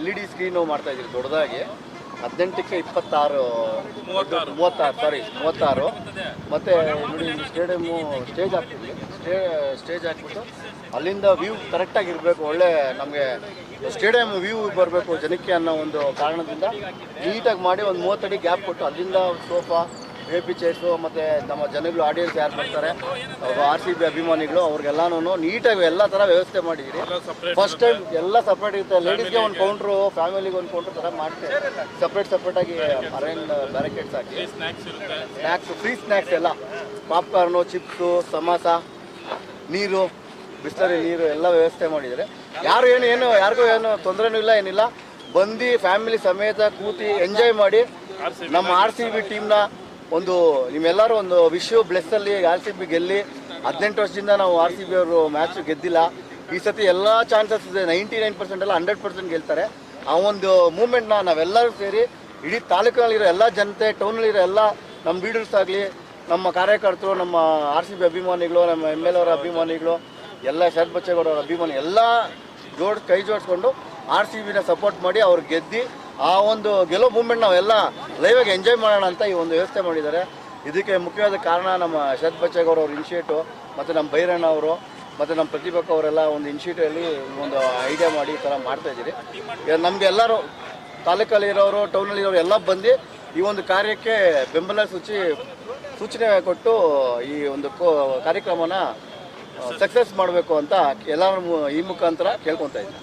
L E D screen ಮಾಡ್ತಾ ಇದ್ದೀರಿ ದೊಡ್ಡದಾಗಿ. ಹದಿನೆಂಟಕ್ಕೆ ಇಪ್ಪತ್ತಾರು ಮೂವತ್ತಾರು. ಸಾರಿ ಮೂವತ್ತಾರು. ಮತ್ತು ನೋಡಿ ಸ್ಟೇಡಿಯಮ್ಮು ಸ್ಟೇಜ್ ಹಾಕ್ತಿದ್ವಿ ಸ್ಟೇ ಸ್ಟೇಜ್ ಹಾಕ್ಬಿಟ್ಟು ಅಲ್ಲಿಂದ ವ್ಯೂ ಕರೆಕ್ಟಾಗಿ ಇರಬೇಕು ಒಳ್ಳೆ ನಮಗೆ ಸ್ಟೇಡಿಯಂ ವ್ಯೂ ಬರಬೇಕು ಜನಕ್ಕೆ ಅನ್ನೋ ಒಂದು ಕಾರಣದಿಂದ ನೀಟಾಗಿ ಮಾಡಿ ಒಂದು ಮೂವತ್ತಡಿ ಗ್ಯಾಪ್ ಕೊಟ್ಟು ಅಲ್ಲಿಂದ ಸೋಫಾ ಎ ಪಿ ಚೇಸು ಮತ್ತು ನಮ್ಮ ಜನಗಳು ಆಡಿಯನ್ಸ್ ಯಾರು ಬರ್ತಾರೆ ಆರ್ ಸಿ ಬಿ ಅಭಿಮಾನಿಗಳು ಅವ್ರಿಗೆಲ್ಲಾನು ನೀಟಾಗಿ ಎಲ್ಲ ಥರ ವ್ಯವಸ್ಥೆ ಮಾಡಿದ್ದೀರಿ. ಫಸ್ಟ್ ಟೈಮ್ ಎಲ್ಲ ಸಪ್ರೇಟ್ ಇರುತ್ತೆ. ಲೇಡೀಸ್ಗೆ ಒಂದು ಕೌಂಟ್ರು ಫ್ಯಾಮಿಲಿಗೆ ಒಂದು ಕೌಂಟ್ರ್ ಥರ ಮಾಡ್ತೀವಿ. ಸಪ್ರೇಟ್ ಸಪ್ರೇಟಾಗಿ ಅರೇಂಜ್ ಬ್ಯಾರಿಕೇಡ್ಸ್ ಹಾಕಿ. ಸ್ನ್ಯಾಕ್ಸ್ ಫ್ರೀ ಸ್ನ್ಯಾಕ್ಸ್ ಎಲ್ಲ. ಪಾಪ್ಕಾರ್ನು ಚಿಪ್ಸು ಸಮೋಸ ನೀರು ಬಿಸ್ಲರಿ ನೀರು ಎಲ್ಲ ವ್ಯವಸ್ಥೆ ಮಾಡಿದ್ದಾರೆ. ಯಾರು ಏನು ಏನು ಯಾರಿಗೂ ಏನು ತೊಂದರೆನೂ ಇಲ್ಲ ಏನಿಲ್ಲ. ಬಂದು ಫ್ಯಾಮಿಲಿ ಸಮೇತ ಕೂತಿ ಎಂಜಾಯ್ ಮಾಡಿ ನಮ್ಮ ಆರ್ ಸಿ ಬಿ ಟೀಮ್ನ ಒಂದು ನಿಮ್ಮೆಲ್ಲರೂ ಒಂದು ವಿಶ್ವ ಬ್ಲೆಸ್ಸಲ್ಲಿ ಆರ್ ಸಿ ಬಿ ಗೆಲ್ಲಿ ಹದಿನೆಂಟು ವರ್ಷದಿಂದ ನಾವು ಆರ್ ಸಿ ಬಿ ಅವರು ಮ್ಯಾಚ್ ಗೆದ್ದಿಲ್ಲ. ಈ ಸತಿ ಎಲ್ಲ ಚಾನ್ಸಸ್ ಇದೆ. ನೈಂಟಿ ನೈನ್ ಪರ್ಸೆಂಟ್ ಎಲ್ಲ ಹಂಡ್ರೆಡ್ ಪರ್ಸೆಂಟ್ ಗೆಲ್ತಾರೆ. ಆ ಒಂದು ಮೂಮೆಂಟ್ನ ನಾವೆಲ್ಲರೂ ಸೇರಿ ಇಡೀ ತಾಲೂಕಿನಲ್ಲಿರೋ ಎಲ್ಲ ಜನತೆ ಟೌನಲ್ಲಿರೋ ಎಲ್ಲ ನಮ್ಮ ಬೀಡರ್ಸ್ ಆಗಲಿ, ನಮ್ಮ ಕಾರ್ಯಕರ್ತರು, ನಮ್ಮ ಆರ್ ಸಿ ಬಿ ಅಭಿಮಾನಿಗಳು, ನಮ್ಮ ಎಂ ಎಲ್ ಅವರ ಅಭಿಮಾನಿಗಳು, ಎಲ್ಲ ಶರತ್ ಬಚ್ಚೇಗೌಡರ ಅಭಿಮಾನಿ ಎಲ್ಲ ಜೋಡ್ ಕೈ ಜೋಡಿಸ್ಕೊಂಡು ಆರ್ ಸಿ ಬಿನ ಸಪೋರ್ಟ್ ಮಾಡಿ ಅವ್ರು ಗೆದ್ದು ಆ ಒಂದು ಗೆಲುವು ಮೂಮೆಂಟ್ ನಾವೆಲ್ಲ ಲೈವಾಗಿ ಎಂಜಾಯ್ ಮಾಡೋಣ ಅಂತ ಈ ಒಂದು ವ್ಯವಸ್ಥೆ ಮಾಡಿದ್ದಾರೆ. ಇದಕ್ಕೆ ಮುಖ್ಯವಾದ ಕಾರಣ ನಮ್ಮ ಶರತ್ ಬಚ್ಚೇಗೌಡ ಅವ್ರ ಇನಿಷಿಯೇಟು ಮತ್ತು ನಮ್ಮ ಭೈರಣ್ಣ ಅವರು, ಮತ್ತು ನಮ್ಮ ಪ್ರತಿಭಕ್ ಅವರೆಲ್ಲ ಒಂದು ಇನಿಷಿಯೇಟಿವಲ್ಲಿ ಒಂದು ಐಡಿಯಾ ಮಾಡಿ ಈ ಥರ ಮಾಡ್ತಾ ಇದ್ದೀರಿ. ನಮಗೆ ಎಲ್ಲರೂ ತಾಲೂಕಲ್ಲಿ ಇರೋರು ಟೌನಲ್ಲಿ ಇರೋರು ಎಲ್ಲ ಬಂದು ಈ ಒಂದು ಕಾರ್ಯಕ್ಕೆ ಬೆಂಬಲ ಸೂಚಿ, ಸೂಚನೆ ಕೊಟ್ಟು ಈ ಒಂದು ಕಾರ್ಯಕ್ರಮನ ಸಕ್ಸಸ್ ಮಾಡಬೇಕು ಅಂತ ಎಲ್ಲರೂ ಈ ಮುಖಾಂತರ ಕೇಳ್ಕೊತಾ ಇದ್ದೀನಿ.